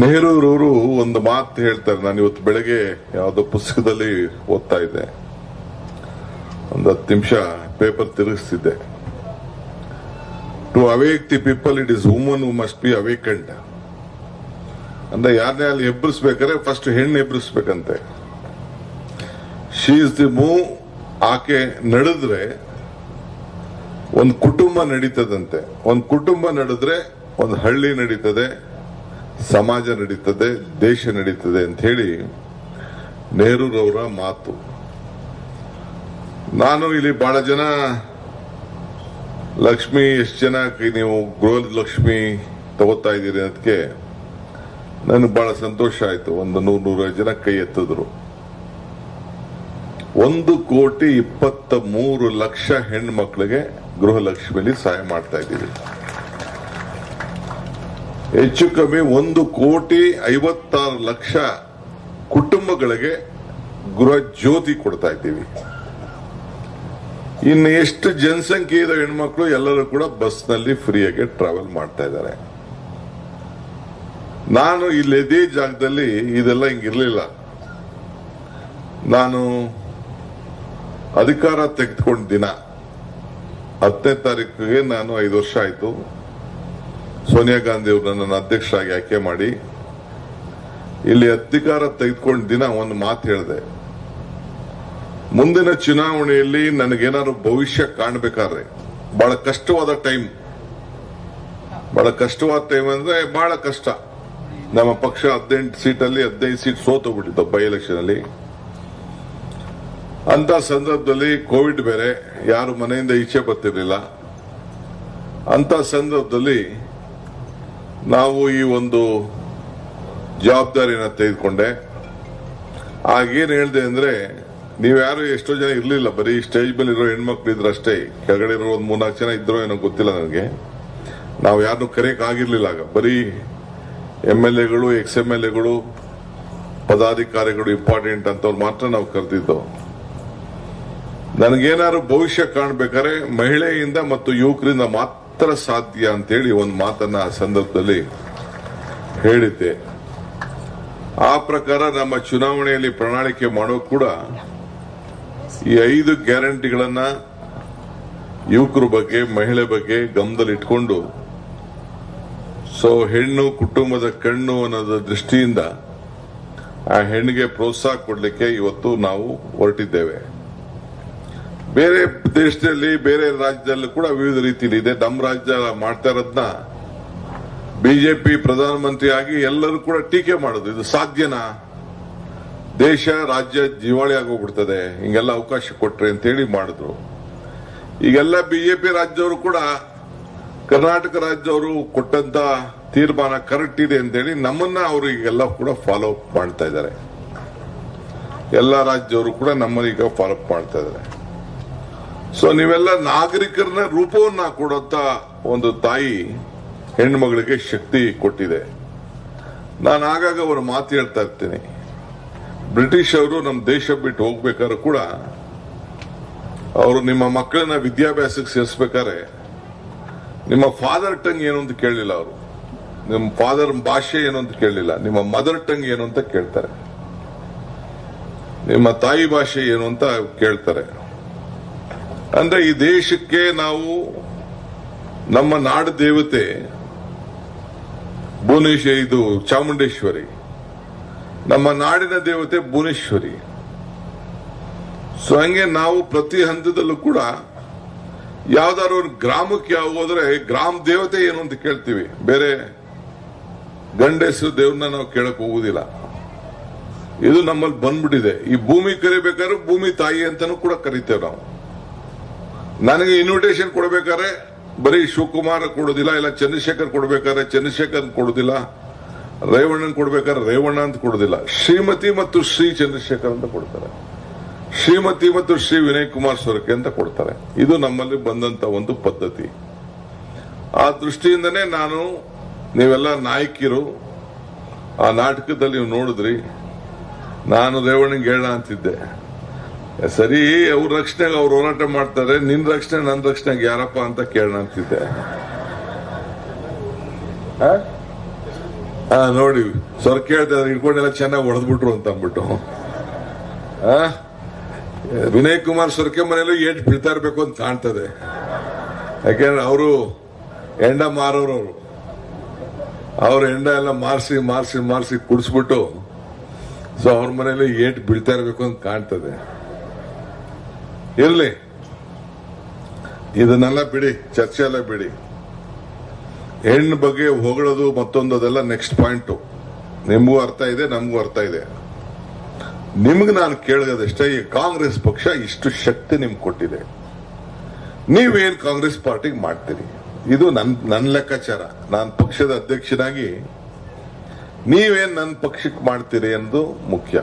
ನೆಹರೂರವರು ಒಂದು ಮಾತು ಹೇಳ್ತಾರೆ. ನಾನು ಇವತ್ತು ಬೆಳಗ್ಗೆ ಯಾವುದೋ ಪುಸ್ತಕದಲ್ಲಿ ಓದ್ತಾ ಇದ್ದೆ. ಒಂದು ಹತ್ತು ನಿಮಿಷ paper ತಿರುಗಿಸ್ತಿದ್ದೆ. To awake the people it is woman who must be awakened ಅಂದ್ರೆ ಯಾರನ್ನೇ ಅಲ್ಲಿ ಎಬ್ಬರಿಸ್ಬೇಕಾದ್ರೆ ಫಸ್ಟ್ ಹೆಣ್ಣು ಎಬ್ಬರಿಸ್ಬೇಕಂತೆ ಶಿ ಇಸ್ ದಿ ಮೂ ಆಕೆ ನಡೆದ್ರೆ ಒಂದು ಕುಟುಂಬ ನಡೀತದಂತೆ. ಒಂದು ಕುಟುಂಬ ನಡೆದ್ರೆ ಒಂದು ಹಳ್ಳಿ ನಡೀತದೆ. ಸಮಾಜ ನಡೀತದೆ, ದೇಶ ನಡೀತದೆ ಅಂತ ಹೇಳಿ ನೆಹರೂರವರ ಮಾತು. ನಾನು ಇಲ್ಲಿ ಬಹಳ ಜನ ಲಕ್ಷ್ಮಿ, ಎಷ್ಟು ಜನ ನೀವು ಗೃಹ ಲಕ್ಷ್ಮಿ ತಗೋತಾ ಇದ್ದೀರಿ ಅದಕ್ಕೆ ನನಗೆ ಬಹಳ ಸಂತೋಷ ಆಯ್ತು. ಒಂದು ನೂರ ನೂರೈದು ಜನ ಕೈ ಎತ್ತಿದ್ರು. ಒಂದು ಕೋಟಿ ಇಪ್ಪತ್ತ ಮೂರು ಲಕ್ಷ ಹೆಣ್ಮಕ್ಳಿಗೆ ಗೃಹಲಕ್ಷ್ಮಿಯಲ್ಲಿ ಸಹಾಯ ಮಾಡ್ತಾ ಇದ್ದೀವಿ. ಹೆಚ್ಚು ಕಮ್ಮಿ ಒಂದು ಕೋಟಿ ಐವತ್ತಾರು ಲಕ್ಷ ಕುಟುಂಬಗಳಿಗೆ ಗೃಹ ಜ್ಯೋತಿ ಕೊಡ್ತಾ ಇದ್ದೀವಿ. ಇನ್ನು ಎಷ್ಟು ಜನಸಂಖ್ಯೆ ಇರೋ ಹೆಣ್ಮಕ್ಳು, ಎಲ್ಲರೂ ಕೂಡ ಬಸ್ನಲ್ಲಿ ಫ್ರೀಯಾಗಿ ಟ್ರಾವೆಲ್ ಮಾಡ್ತಾ ಇದ್ದಾರೆ. ನಾನು ಇಲ್ಲಿ ಇದೇ ಜಾಗದಲ್ಲಿ ಇದೆಲ್ಲ ಹಿಂಗಿರ್ಲಿಲ್ಲ. ನಾನು ಅಧಿಕಾರ ತೆಗೆದುಕೊಂಡ ದಿನ. ಹತ್ತನೇ ತಾರೀಕಿಗೆ ನಾನು ಐದು ವರ್ಷ ಆಯ್ತು. ಸೋನಿಯಾ ಗಾಂಧಿ ಅವರು ನನ್ನನ್ನು ಅಧ್ಯಕ್ಷರಾಗಿ ಆಯ್ಕೆ ಮಾಡಿ ಇಲ್ಲಿ ಅಧಿಕಾರ ತೆಗೆದುಕೊಂಡ ದಿನ ಒಂದು ಮಾತು ಹೇಳಿದೆ. ಮುಂದಿನ ಚುನಾವಣೆಯಲ್ಲಿ ನನಗೇನಾದ್ರು ಭವಿಷ್ಯ ಕಾಣಬೇಕಾದ್ರೆ ಬಹಳ ಕಷ್ಟವಾದ ಟೈಮ್ ಬಹಳ ಕಷ್ಟವಾದ ಟೈಮ್ ಅಂದ್ರೆ ಬಹಳ ಕಷ್ಟ. ನಮ್ಮ ಪಕ್ಷ ಹದಿನೆಂಟು ಸೀಟಲ್ಲಿ ಹದಿನೈದು ಸೀಟ್ ಸೋತೋಗ್ಬಿಟ್ಟಿತ್ತು ಬೈ ಎಲೆಕ್ಷನ್ ಅಲ್ಲಿ. ಅಂತ ಸಂದರ್ಭದಲ್ಲಿ ಕೋವಿಡ್ ಬೇರೆ, ಯಾರು ಮನೆಯಿಂದ ಈಚೆ ಬರ್ತಿರ್ಲಿಲ್ಲ. ಅಂತ ಸಂದರ್ಭದಲ್ಲಿ ನಾವು ಈ ಒಂದು ಜವಾಬ್ದಾರಿಯನ್ನು ತೆಗೆದುಕೊಂಡೆ. ಆಗೇನು ಹೇಳ್ದೆ ಅಂದ್ರೆ ನೀವ್ಯಾರು ಎಷ್ಟೋ ಜನ ಇರ್ಲಿಲ್ಲ, ಬರೀ ಸ್ಟೇಜ್ ಮೇಲೆ ಇರೋ ಹೆಣ್ಮಕ್ಳು ಇದ್ರು ಅಷ್ಟೇ, ಕೆಳಗಡೆ ಇರೋ ಒಂದು ಮೂರ್ನಾಲ್ಕು ಜನ ಇದ್ರೋ ಏನೋ ಗೊತ್ತಿಲ್ಲ ನನಗೆ. ನಾವು ಯಾರನ್ನೂ ಆಗಿರ್ಲಿಲ್ಲ ಆಗ. ಬರೀ ಎಂ ಎಲ್ ಎಗಳು ಎಕ್ಸ್ ಎಂ ಎಲ್ ಎಗಳು ಪದಾಧಿಕಾರಿಗಳು ಇಂಪಾರ್ಟೆಂಟ್ ಅಂತವ್ರು ಮಾತ್ರ ನಾವು ಕರೆದಿದ್ದು. ನನಗೇನಾದ್ರು ಭವಿಷ್ಯ ಕಾಣ್ಬೇಕಾರೆ ಮಹಿಳೆಯಿಂದ ಮತ್ತು ಯುವಕರಿಂದ ಮಾತ್ರ ಸಾಧ್ಯ ಅಂತೇಳಿ ಒಂದು ಮಾತನ್ನ ಆ ಸಂದರ್ಭದಲ್ಲಿ ಹೇಳಿದ್ದೆ. ಆ ಪ್ರಕಾರ ನಮ್ಮ ಚುನಾವಣೆಯಲ್ಲಿ ಪ್ರಣಾಳಿಕೆ ಮಾಡೋ ಕೂಡ ಈ ಐದು ಗ್ಯಾರಂಟಿಗಳನ್ನ ಯುವಕರ ಬಗ್ಗೆ, ಮಹಿಳೆ ಬಗ್ಗೆ ಗಮನದಲ್ಲಿಟ್ಕೊಂಡು ಸೊ ಹೆಣ್ಣು ಕುಟುಂಬದ ಕಣ್ಣು ಅನ್ನೋದ ದೃಷ್ಟಿಯಿಂದ ಆ ಹೆಣ್ಣಿಗೆ ಪ್ರೋತ್ಸಾಹ ಕೊಡಲಿಕ್ಕೆ ಇವತ್ತು ನಾವು ಹೊರಟಿದ್ದೇವೆ. ಬೇರೆ ದೇಶದಲ್ಲಿ, ಬೇರೆ ರಾಜ್ಯದಲ್ಲೂ ಕೂಡ ವಿವಿಧ ರೀತಿಯಲ್ಲಿ ಇದೆ. ನಮ್ಮ ರಾಜ್ಯ ಮಾಡ್ತಾ ಇರೋದನ್ನ ಬಿಜೆಪಿ ಪ್ರಧಾನಮಂತ್ರಿ ಆಗಿ ಎಲ್ಲರೂ ಕೂಡ ಟೀಕೆ ಮಾಡೋದು. ಇದು ಸಾಧ್ಯನಾ? ದೇಶ, ರಾಜ್ಯ ದಿವಾಳಿ ಆಗೋಗ್ಬಿಡ್ತದೆ. ಹಿಂಗೆಲ್ಲ ಅವಕಾಶ ಕೊಟ್ರೆ ಅಂತ ಹೇಳಿ ಮಾಡಿದ್ರು. ಈಗೆಲ್ಲ ಬಿಜೆಪಿ ರಾಜ್ಯವರು ಕೂಡ ಕರ್ನಾಟಕ ರಾಜ್ಯವರು ಕೊಟ್ಟಂತ ತೀರ್ಮಾನ ಕರೆಕ್ಟ್ ಇದೆ ಅಂತೇಳಿ ನಮ್ಮನ್ನ ಅವರು ಈಗೆಲ್ಲ ಕೂಡ ಫಾಲೋ ಅಪ್ ಮಾಡ್ತಾ ಇದ್ದಾರೆ. ಎಲ್ಲ ರಾಜ್ಯವರು ಕೂಡ ನಮ್ಮನ್ನ ಈಗ ಫಾಲೋ ಅಪ್ ಮಾಡ್ತಾ ಇದ್ದಾರೆ. ಸೊ ನೀವೆಲ್ಲ ನಾಗರಿಕರನ್ನ ರೂಪವನ್ನ ಕೊಡುವಂತ ಒಂದು ತಾಯಿ ಹೆಣ್ಮಗಳಿಗೆ ಶಕ್ತಿ ಕೊಟ್ಟಿದೆ. ನಾನು ಆಗಾಗ ಅವರು ಮಾತು ಹೇಳ್ತಾ ಇರ್ತೀನಿ. ಬ್ರಿಟಿಷ್ ಅವರು ನಮ್ಮ ದೇಶ ಬಿಟ್ಟು ಹೋಗ್ಬೇಕಾದ್ರೂ ಕೂಡ ಅವರು ನಿಮ್ಮ ಮಕ್ಕಳನ್ನ ವಿದ್ಯಾಭ್ಯಾಸಕ್ಕೆ ಸೇರಿಸ್ಬೇಕಾದ್ರೆ ನಿಮ್ಮ ಫಾದರ್ ಟಂಗ್ ಏನು ಅಂತ ಕೇಳಲಿಲ್ಲ ಅವರು. ನಿಮ್ಮ ಫಾದರ್ ಭಾಷೆ ಏನು ಅಂತ ಕೇಳಲಿಲ್ಲ. ನಿಮ್ಮ ಮದರ್ ಟಂಗ್ ಏನು ಅಂತ ಕೇಳ್ತಾರೆ. ನಿಮ್ಮ ತಾಯಿ ಭಾಷೆ ಏನು ಅಂತ ಕೇಳ್ತಾರೆ. ಅಂದ್ರೆ ಈ ದೇಶಕ್ಕೆ ನಾವು ನಮ್ಮ ನಾಡ ದೇವತೆ ಭುವನೇಶ್ವರಿ, ಇದು ಚಾಮುಂಡೇಶ್ವರಿ. ನಮ್ಮ ನಾಡಿನ ದೇವತೆ ಭುವನೇಶ್ವರಿ. ಸೊ ಹಂಗೆ ನಾವು ಪ್ರತಿ ಹಂತದಲ್ಲೂ ಕೂಡ ಯಾವ್ದಾದ್ರು ಗ್ರಾಮಕ್ಕೆ ಯಾವ ಹೋದ್ರೆ ಗ್ರಾಮ ದೇವತೆ ಏನು ಅಂತ ಕೇಳ್ತೀವಿ. ಬೇರೆ ಗಂಡೆಸು ದೇವ್ರನ್ನ ನಾವು ಕೇಳಕ್ ಹೋಗುದಿಲ್ಲ. ಇದು ನಮ್ಮಲ್ಲಿ ಬಂದ್ಬಿಟ್ಟಿದೆ. ಈ ಭೂಮಿ ಕರಿಬೇಕಾದ್ರೆ ಭೂಮಿ ತಾಯಿ ಅಂತಾನೂ ಕೂಡ ಕರಿತೇವೆ ನಾವು. ನನಗೆ ಇನ್ವಿಟೇಷನ್ ಕೊಡಬೇಕಾದ್ರೆ ಬರೀ ಶಿವಕುಮಾರ್ ಕೊಡೋದಿಲ್ಲ, ಇಲ್ಲ ಚಂದ್ರಶೇಖರ್ ಕೊಡಬೇಕಾದ್ರೆ ಚಂದ್ರಶೇಖರ್ ಕೊಡೋದಿಲ್ಲ, ರೇವಣ್ಣನ್ ಕೊಡ್ಬೇಕಾದ್ರೆ ರೇವಣ್ಣ ಅಂತ ಕೊಡೋದಿಲ್ಲ. ಶ್ರೀಮತಿ ಮತ್ತು ಶ್ರೀ ಚಂದ್ರಶೇಖರ್ ಅಂತ ಕೊಡ್ತಾರೆ. ಶ್ರೀಮತಿ ಮತ್ತು ಶ್ರೀ ವಿನಯ್ ಕುಮಾರ್ ಸೊರಕೆ ಅಂತ ಕೊಡ್ತಾರೆ. ಇದು ನಮ್ಮಲ್ಲಿ ಬಂದಂತ ಒಂದು ಪದ್ಧತಿ. ಆ ದೃಷ್ಟಿಯಿಂದನೇ ನಾನು ನೀವೆಲ್ಲ ನಾಯಕಿರು. ಆ ನಾಟಕದಲ್ಲಿ ನೀವು ನೋಡಿದ್ರಿ. ನಾನು ರೇವಣ್ಣಗೆ ಹೇಳ ಅಂತಿದ್ದೆ. ಸರಿ, ಅವ್ರ ರಕ್ಷಣೆಗೆ ಅವ್ರು ಹೋರಾಟ ಮಾಡ್ತಾರೆ, ನಿನ್ ರಕ್ಷಣೆ ನನ್ನ ರಕ್ಷಣೆ ಯಾರಪ್ಪ ಅಂತ ಕೇಳೋಣ ಅಂತಿದ್ದೆ. ಆ? ನೋಡಿ ಸ್ವರ್ಕೆ ಹೇಳ್ತಾರೆ ಇಟ್ಕೊಂಡೆಲ್ಲ ಚೆನ್ನಾಗಿ ಹೊಡೆದ್ಬಿಟ್ರು ಅಂತ ಅಂದ್ಬಿಟ್ಟು. ಆ ವಿನಯ್ ಕುಮಾರ್ ಸೊರ್ಕೆ ಮನೆಯಲ್ಲೂ ಏಟ್ ಬೀಳ್ತಾ ಇರ್ಬೇಕು ಅಂತ ಕಾಣ್ತದೆ. ಯಾಕೆಂದ್ರೆ ಅವರು ಎಂಡ ಮಾರೋರು ಅವ್ರ ಎಂಡ ಎಲ್ಲ ಮಾರ್ಸಿ ಮಾರ್ಸಿ ಮಾರ್ಸಿ ಕುಡಿಸ್ಬಿಟ್ಟು, ಸೊ ಅವ್ರ ಮನೇಲಿ ಏಟ್ ಬೀಳ್ತಾ ಇರ್ಬೇಕು ಅಂತ ಕಾಣ್ತದೆ. ಇರ್ಲಿ. ಇದನ್ನೆಲ್ಲ ಬಿಡಿ ಚರ್ಚೆ ಎಲ್ಲ ಬಿಡಿ. ಹೆಣ್ಣು ಬಗ್ಗೆ ಹೊಗಳೋದು ಮತ್ತೊಂದು ಅದೆಲ್ಲ ನೆಕ್ಸ್ಟ್ ಪಾಯಿಂಟ್ ನಿಮಗೂ ಅರ್ಥ ಇದೆ, ನಮಗೂ ಅರ್ಥ ಇದೆ. ನಿಮ್ಗೆ ನಾನು ಕೇಳಿದಷ್ಟೇ ಈ ಕಾಂಗ್ರೆಸ್ ಪಕ್ಷ ಇಷ್ಟು ಶಕ್ತಿ ನಿಮ್ಗೆ ಕೊಟ್ಟಿದೆ. ನೀವೇನು ಕಾಂಗ್ರೆಸ್ ಪಾರ್ಟಿಗೆ ಮಾಡ್ತೀರಿ? ಇದು ನನ್ನ ನನ್ನ ಲೆಕ್ಕಾಚಾರ. ನಾನು ಪಕ್ಷದ ಅಧ್ಯಕ್ಷನಾಗಿ ನೀವೇನು ನನ್ನ ಪಕ್ಷಕ್ಕೆ ಮಾಡ್ತೀರಿ ಎಂದು ಮುಖ್ಯ.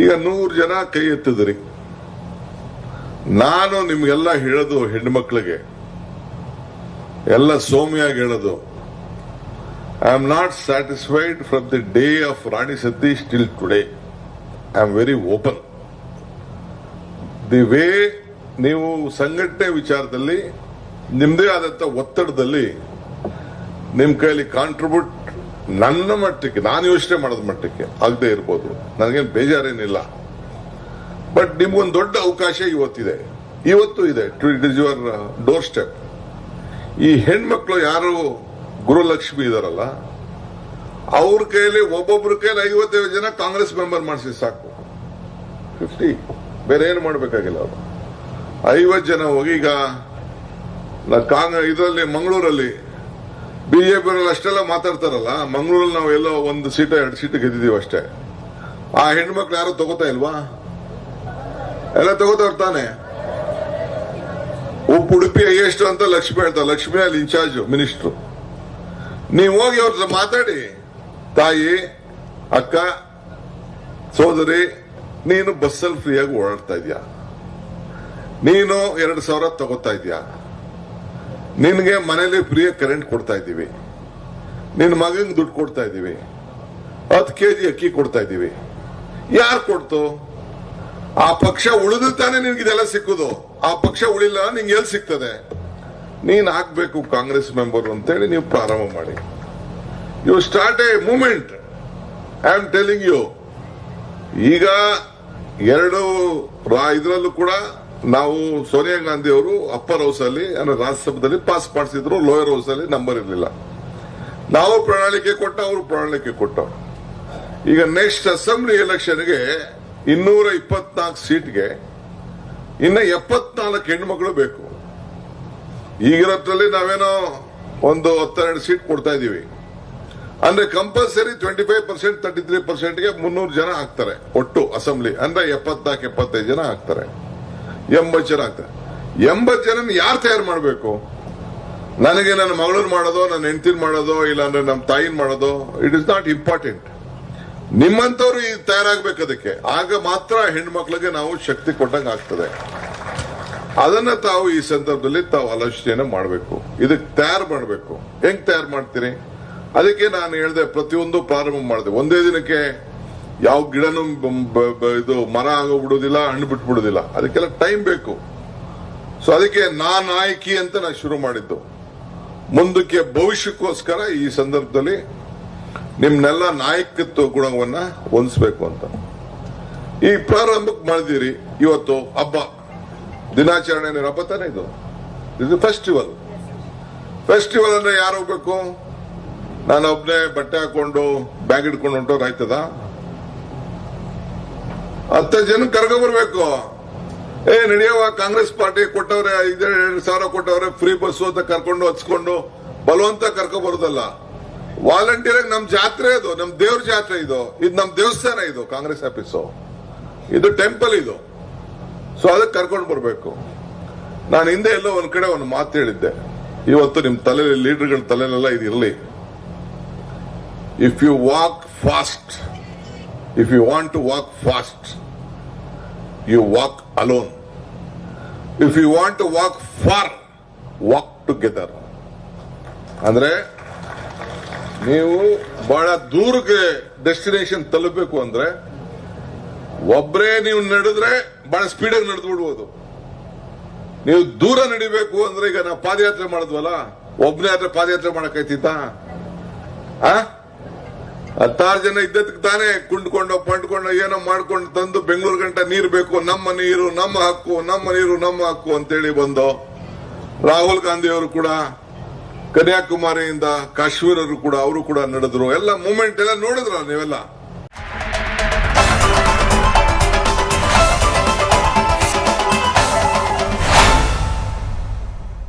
ಈಗ ನೂರು ಜನ ಕೈ ಎತ್ತಿದ್ರಿ. ನಾನು ನಿಮ್ಗೆಲ್ಲ ಹೇಳೋದು ಹೆಣ್ಮಕ್ಳಿಗೆ ಎಲ್ಲ ಸೋಮ್ಯಾಗಿ ಹೇಳೋದು. I am not satisfied from the day of Rani Satish till today I am very open the way ನೀವು ಸಂಘಟನೆ ವಿಚಾರದಲ್ಲಿ ನಿಮ್ಮದೇ ಆದಂಥ ಒತ್ತಡದಲ್ಲಿ ನಿಮ್ಮ ಕೈಯಲ್ಲಿ ಕಾಂಟ್ರಿಬ್ಯೂಟ್ ನನ್ನ ಮಟ್ಟಕ್ಕೆ ನಾನು ಯೋಚನೆ ಮಾಡೋದ್ ಮಟ್ಟಕ್ಕೆ ಆಗದೆ ಇರ್ಬೋದು. ನನಗೇನು ಬೇಜಾರೇನಿಲ್ಲ. ಬಟ್ ನಿಮ್ಗೊಂದು ದೊಡ್ಡ ಅವಕಾಶ ಇವತ್ತಿದೆ. ಇವತ್ತು ಇದೆ. It is your doorstep ಈ ಹೆಣ್ಮಕ್ಳು ಯಾರು ಗುರುಲಕ್ಷ್ಮಿ ಇದಾರಲ್ಲ, ಅವ್ರ ಕೈಯಲ್ಲಿ ಒಬ್ಬೊಬ್ರ ಕೈಯಲ್ಲಿ ಐವತ್ತೈದು ಜನ ಕಾಂಗ್ರೆಸ್ ಮೆಂಬರ್ ಮಾಡಿಸಿ ಸಾಕು. ಫಿಫ್ಟಿ ಬೇರೆ ಏನು ಮಾಡಬೇಕಾಗಿಲ್ಲ ಅವರು. ಐವತ್ತು ಜನ ಹೋಗಿ ಈಗ ಕಾಂಗ್ರೆಸ್ ಇದರಲ್ಲಿ ಮಂಗಳೂರಲ್ಲಿ ಬಿಜೆಪಿ ಅಷ್ಟೆಲ್ಲ ಮಾತಾಡ್ತಾರಲ್ಲ, ಮಂಗಳೂರಲ್ಲಿ ನಾವು ಎಲ್ಲೋ ಒಂದು ಸೀಟ, ಎರಡು ಸೀಟ್ ಗೆದ್ದಿದೀವಿ ಅಷ್ಟೇ. ಆ ಹೆಣ್ಮಕ್ಳು ಯಾರು ತಗೋತಾ ಇಲ್ವಾ? ಎಲ್ಲ ತಗೋತಾವ್ರ ತಾನೆ? ಒಬ್ಬ ಉಡುಪಿ ಎಷ್ಟು ಅಂತ ಲಕ್ಷ್ಮಿ ಹೇಳ್ತಾರೆ ಲಕ್ಷ್ಮಿ ಅಲ್ಲಿ ಇನ್ಚಾರ್ಜ್ ಮಿನಿಸ್ಟ್ರು ನೀವು ಹೋಗಿ ಅವ್ರ ಮಾತಾಡಿ. ತಾಯಿ, ಅಕ್ಕ, ಸೋದರಿ, ನೀನು ಬಸ್ಸಲ್ಲಿ ಫ್ರೀಯಾಗಿ ಓಡಾಡ್ತಾ ಇದೀಯಾ? ನೀನು ಎರಡು ಸಾವಿರ ತಗೋತಾ ಇದೀಯಾ? ನಿನಗೆ ಮನೇಲಿ ಫ್ರೀ ಕರೆಂಟ್ ಕೊಡ್ತಾ ಇದ್ದೀವಿ. ನಿನ್ನ ಮಗಂಗೆ ದುಡ್ಡು ಕೊಡ್ತಾ ಇದ್ದೀವಿ. ಹತ್ತು ಕೆ ಜಿ ಅಕ್ಕಿ ಕೊಡ್ತಾ ಇದ್ದೀವಿ. ಯಾರು ಕೊಡ್ತು? ಆ ಪಕ್ಷ ಉಳಿದು ತಾನೇ ನಿನ್ಗೆ ಇದೆಲ್ಲ ಸಿಕ್ಕುದು. ಆ ಪಕ್ಷ ಉಳಿಲ್ಲ, ನಿಂಗೆ ಎಲ್ಲಿ ಸಿಗ್ತದೆ? ನೀನ್ ಹಾಕ್ಬೇಕು ಕಾಂಗ್ರೆಸ್ ಮೆಂಬರ್ ಅಂತೇಳಿ ನೀವು ಪ್ರಾರಂಭ ಮಾಡಿ. You start a movement I am telling you ಈಗ ಎರಡು ಇದ್ರಲ್ಲೂ ಕೂಡ ನಾವು ಸೋನಿಯಾ ಗಾಂಧಿ ಅವರು ಅಪ್ಪರ್ ಹೌಸ್ ಅಲ್ಲಿ, ಅಂದ್ರೆ ರಾಜ್ಯಸಭೆಯಲ್ಲಿ ಪಾಸ್ ಮಾಡಿಸಿದ್ರು ಲೋಯರ್ ಹೌಸ್ ಅಲ್ಲಿ ನಂಬರ್ ಇರಲಿಲ್ಲ. ನಾವು ಪ್ರಣಾಳಿಕೆ ಕೊಟ್ಟ, ಅವರು ಪ್ರಣಾಳಿಕೆ ಕೊಟ್ಟ ಈಗ ನೆಕ್ಸ್ಟ್ ಅಸೆಂಬ್ಲಿ ಎಲೆಕ್ಷನ್ಗೆ ಇನ್ನೂರ ಇಪ್ಪತ್ನಾಲ್ಕು ಸೀಟ್ಗೆ ಇನ್ನ ಎಪ್ಪತ್ನಾಲ್ಕು ಹೆಣ್ಮಕ್ಳು ಬೇಕು. ಈಗಿರೋದ್ರಲ್ಲಿ ನಾವೇನೋ ಒಂದು ಹತ್ತೆರಡು ಸೀಟ್ ಕೊಡ್ತಾ ಇದೀವಿ ಅಂದ್ರೆ compulsory twenty five percent, thirty three ಪರ್ಸೆಂಟ್ಗೆ ಮುನ್ನೂರು ಜನ ಆಗ್ತಾರೆ ಒಟ್ಟು ಅಸೆಂಬ್ಲಿ. ಅಂದ್ರೆ ಎಪ್ಪತ್ನಾಲ್ಕು, ಎಪ್ಪತ್ತೈದು ಜನ ಆಗ್ತಾರೆ. ಎಂಬತ್ತು ಜನ ಆಗ್ತಾರೆ. ಎಂಬತ್ತು ಜನ ಯಾರು ತಯಾರು ಮಾಡಬೇಕು? ನನಗೆ ನನ್ನ ಮಗಳನ್ನ ಮಾಡೋದು, ನನ್ನ ಹೆಂಡತಿನ ಮಾಡೋದು ಇಲ್ಲ ಅಂದ್ರೆ ನಮ್ಮ ತಾಯಿನ ಮಾಡೋದು ಇಟ್ ಇಸ್ ನಾಟ್ ಇಂಪಾರ್ಟೆಂಟ್ ನಿಮ್ಮಂತವ್ರು ಈ ತಯಾರಾಗ್ಬೇಕು ಅದಕ್ಕೆ. ಆಗ ಮಾತ್ರ ಹೆಣ್ಮಕ್ಳಿಗೆ ನಾವು ಶಕ್ತಿ ಕೊಟ್ಟಂಗೆ ಆಗ್ತದೆ. ಅದನ್ನ ತಾವು ಈ ಸಂದರ್ಭದಲ್ಲಿ ತಾವು ಆಲೋಚನೆ ಮಾಡಬೇಕು. ಇದಕ್ಕೆ ತಯಾರು ಮಾಡಬೇಕು. ಹೆಂಗ್ ತಯಾರು ಮಾಡ್ತೀರಿ? ಅದಕ್ಕೆ ನಾನು ಹೇಳಿದೆ, ಪ್ರತಿಯೊಂದು ಪ್ರಾರಂಭ ಮಾಡಿದೆ. ಒಂದೇ ದಿನಕ್ಕೆ ಯಾವ ಗಿಡನೂ ಇದು ಮರ ಆಗೋಗ್ಬಿಡುದಿಲ್ಲ ಹಣ್ಣು ಬಿಟ್ಬಿಡುದಿಲ್ಲ ಅದಕ್ಕೆಲ್ಲ ಟೈಮ್ ಬೇಕು. ಸೊ ಅದಕ್ಕೆ ನಾ ನಾಯಕಿ ಅಂತ ನಾನು ಶುರು ಮಾಡಿದ್ದು. ಮುಂದಕ್ಕೆ ಭವಿಷ್ಯಕ್ಕೋಸ್ಕರ ಈ ಸಂದರ್ಭದಲ್ಲಿ ನಿಮ್ನೆಲ್ಲ ನಾಯಕತ್ವ ಗುಣವನ್ನ ಹೊಂದಿಸ್ಬೇಕು ಅಂತ. ಈ ಪ್ರಾರಂಭಕ್ಕೆ ಮಾಡಿದಿರಿ ಇವತ್ತು ಹಬ್ಬ. ದಿನಾಚರಣೆ ಹಬ್ಬ ತಾನೇ ಇದು? ಇದು ಫೆಸ್ಟಿವಲ್ ಫೆಸ್ಟಿವಲ್ ಅಂದ್ರೆ ಯಾರು ಹೋಗ್ಬೇಕು? ನಾನು ಒಬ್ನೇ ಬಟ್ಟೆ ಹಾಕೊಂಡು ಬ್ಯಾಗ್ ಇಟ್ಕೊಂಡು ಹೊಂಟೋರ್ ಆಯ್ತದ? ಹತ್ತು ಜನ ಕರ್ಕೊಂಡ್ಬರ್ಬೇಕು ಏ, ನಡೆಯವ ಕಾಂಗ್ರೆಸ್ ಪಾರ್ಟಿ ಕೊಟ್ಟವ್ರೆ ಎರಡು ಸಾವಿರ ಕೊಟ್ಟವ್ರೆ ಫ್ರೀ ಬಸ್ ಅಂತ ಕರ್ಕೊಂಡು ಹಚ್ಕೊಂಡು ಬಲವಂತ ಕರ್ಕೊಂಡ್ ಬರೋದಲ್ಲ. ವಾಲಂಟಿಯರ್ ನಮ್ ಜಾತ್ರೆ ಇದು ನಮ್ ದೇವ್ರ ಜಾತ್ರೆ ಇದು ಇದು ನಮ್ ದೇವಸ್ಥಾನ ಇದು, ಕಾಂಗ್ರೆಸ್ ಆಫೀಸು. ಇದು ಟೆಂಪಲ್ ಇದು. ಸೊ ಅದಕ್ಕೆ ಕರ್ಕೊಂಡು ಬರ್ಬೇಕು. ನಾನು ಹಿಂದೆ ಎಲ್ಲೋ ಒಂದ್ ಕಡೆ ಒಂದು ಮಾತು ಹೇಳಿದ್ದೆ. ಇವತ್ತು ನಿಮ್ ತಲೆ ಲೀಡರ್ಗಳ ತಲೆಲೆಲ್ಲ ಇದು ಇರಲಿ. If you walk fast if you want to walk fast you walk alone if you want to walk far walk together ಅಂದ್ರೆ ನೀವು ಬಹಳ ದೂರಕ್ಕೆ ಡೆಸ್ಟಿನೇಷನ್ ತಲುಪಬೇಕು ಅಂದ್ರೆ ಒಬ್ಬರೇ ನೀವು ನಡೆದ್ರೆ ಬಹಳ ಸ್ಪೀಡ್ ಆಗಿ ಬಿಡ್ಬೋದು ನೀವು ದೂರ ನಡಿಬೇಕು ಅಂದ್ರೆ ಈಗ ನಾವು ಪಾದಯಾತ್ರೆ ಮಾಡಿದ್ವಲ್ಲ ಒಬ್ಬನೇ ಆದ್ರೆ ಪಾದಯಾತ್ರೆ ಮಾಡಕೈತಿದ್ದ ಆ? ಹತ್ತಾರು ಜನ ಇದ್ದಕ್ಕೆ ತಾನೇ ಕುಂಡ್ಕೊಂಡು, ಪಂಡ್ಕೊಂಡು, ಏನೋ ಮಾಡ್ಕೊಂಡು ತಂದು ಬೆಂಗಳೂರು ಗಂಟ ನೀರು ಬೇಕು, ನಮ್ಮ ನೀರು, ನಮ್ಮ ಹಕ್ಕು, ನಮ್ಮ ನೀರು, ನಮ್ಮ ಹಕ್ಕು ಅಂತೇಳಿ ಬಂದು ರಾಹುಲ್ ಗಾಂಧಿ ಅವರು ಕೂಡ ಕನ್ಯಾಕುಮಾರಿಯಿಂದ ಕಾಶ್ಮೀರರು ಕೂಡ ಅವರು ಕೂಡ ನಡೆದ್ರು. ಎಲ್ಲ ಮೂಮೆಂಟ್ ಎಲ್ಲ ನೋಡಿದ್ರ ನೀವೆಲ್ಲ?